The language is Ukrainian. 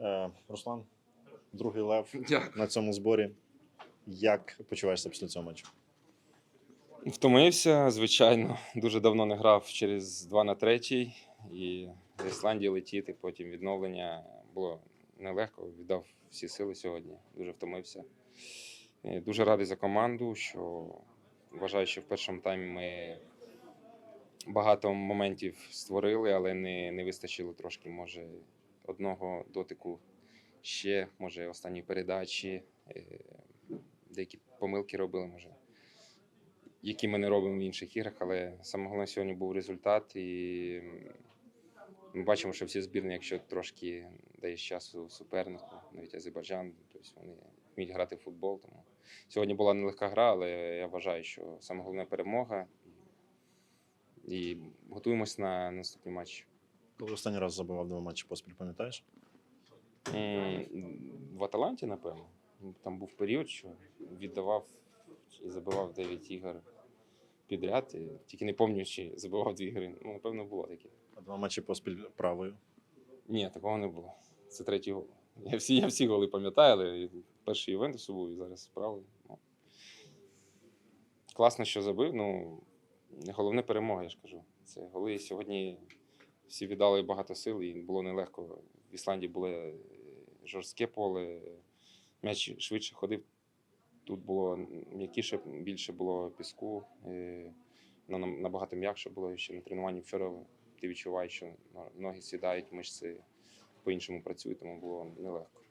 Е, Руслан, другий лев Дякую. на цьому зборі. Як почуваєшся після цього матчу? Втомився, звичайно. Дуже давно не грав через 2 на 3. І з Ісландії летіти, потім відновлення було нелегко. Віддав всі сили сьогодні. Дуже втомився. Е, Дуже радий за команду, що вважаю, що в першому таймі ми багато моментів створили, але не, не вистачило трошки, може, одного дотику ще, може, останньої передачі. Е, Деякі помилки робили, може які ми не робимо в інших іграх, але саме головне сьогодні був результат. І ми бачимо, що всі збірні, якщо трошки даєш часу супернику, навіть Азербайджан, тобто вони вміють грати в футбол. Тому сьогодні була нелегка гра, але я вважаю, що саме головне перемога. І готуємось на наступний матч. Коли останній раз забивав два матчі поспіль, пам'ятаєш? В Аталанті, напевно. Там був період, що віддавав і забивав 9 ігор підряд. Тільки не пам'ятаю, чи забивав дві ігри. Ну, напевно, було таке. А два матчі поспіль правою. Ні, такого не було. Це третій гол. Я всі, я всі голи пам'ятаю, але перший Ювентусу був і зараз справи. Ну, класно, що забив. Ну, головне перемога, я ж кажу. Це голи сьогодні всі віддали багато сил, і було нелегко. В Ісландії було е, жорстке поле, м'яч швидше ходив. Тут було м'якіше, більше було піску, е, набагато м'якше було ще на тренуванні вчора. Ти відчуваєш, що ноги сідають, мишці по-іншому працюють, тому було нелегко.